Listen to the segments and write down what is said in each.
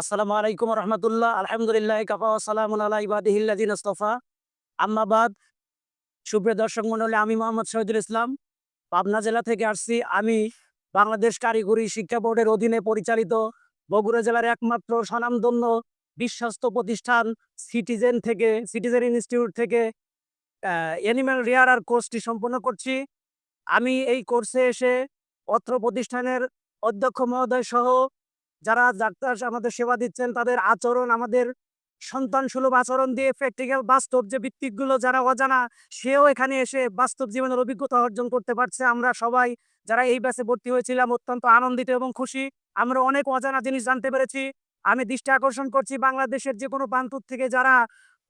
আসসালামু আলাইকুম রহমতুল্লাহ। আলহামদুলিল্লাহ, কাফা সালামুন আলা ইবাদিহিল্লাদিন আম্মাবাদ সুপ্রিয় দর্শক মন্ডলী আমি মোহাম্মদ শহীদুল ইসলাম। পাবনা জেলা থেকে আসছি আমি, বাংলাদেশ কারিগরি শিক্ষা বোর্ডের অধীনে পরিচালিত বগুড়া জেলার একমাত্র স্বনামধন্য বিশ্বস্ত প্রতিষ্ঠান সিটিজেন থেকে, সিটিজেন ইনস্টিটিউট থেকে অ্যানিম্যাল রিয়ারার কোর্সটি সম্পন্ন করছি। আমি এই কোর্সে এসে অত্র প্রতিষ্ঠানের অধ্যক্ষ মহোদয় সহ যারা ডাক্তার আমাদের সেবা দিচ্ছেন, তাদের আচরণ, আমাদের সন্তান সুলভ আচরণ দিয়ে প্র্যাকটিক্যাল বাস্তব যে ভিত্তিকগুলো যারা অজানা, সেও এখানে এসে বাস্তব জীবনের অভিজ্ঞতা অর্জন করতে পারছে। আমরা সবাই যারা এই ব্যাচে ভর্তি হয়েছিলাম অত্যন্ত আনন্দিত এবং খুশি। আমরা অনেক অজানা জিনিস জানতে পেরেছি। আমি দৃষ্টি আকর্ষণ করছি বাংলাদেশের যে কোনো প্রান্ত থেকে যারা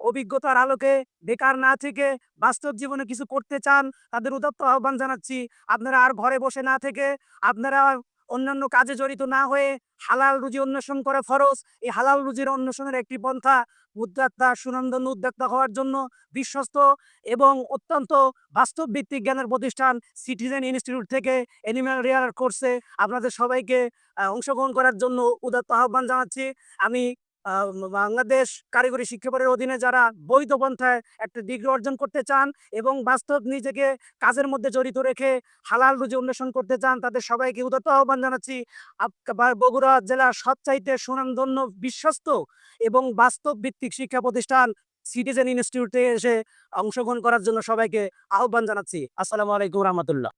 অভিজ্ঞতার আলোকে বেকার না থেকে বাস্তব জীবনে কিছু করতে চান, তাদের উদাত্ত আহ্বান জানাচ্ছি। আপনারা আর ঘরে বসে না থেকে আপনারা অন্যান্য কাজে জড়িত না হয়ে হালাল রুজি অন্বেষণ করা ফরজ। এই হালাল রুজির অন্বেষণের একটি পন্থা উদ্যোক্তা সুনন্দন উদ্যোক্তা হওয়ার জন্য বিশ্বস্ত এবং অত্যন্ত বাস্তব ভিত্তিক জ্ঞানের প্রতিষ্ঠান সিটিজেন ইনস্টিটিউট থেকে অ্যানিম্যাল রেয়ার কোর্সে আপনাদের সবাইকে অংশগ্রহণ করার জন্য উদাত্ত আহ্বান জানাচ্ছি। আমি বাংলাদেশ কারিগরি শিক্ষা বোর্ডের অধীনে যারা বৈধ পন্থায় একটা ডিগ্রি অর্জন করতে চান এবং বাস্তব নিজেকে কাজের মধ্যে জড়িত রেখে হালাল রুজি অন্বেষণ করতে চান, তাদের সবাইকে উদাত্ত আহ্বান জানাচ্ছি। বগুড়া জেলার সবচাইতে সুনামধন্য, বিশ্বস্ত এবং বাস্তব ভিত্তিক শিক্ষা প্রতিষ্ঠান সিটিজেন ইনস্টিটিউটে এসে অংশগ্রহণ করার জন্য সবাইকে আহ্বান জানাচ্ছি। আসসালামু আলাইকুম রহমতুল্লাহ।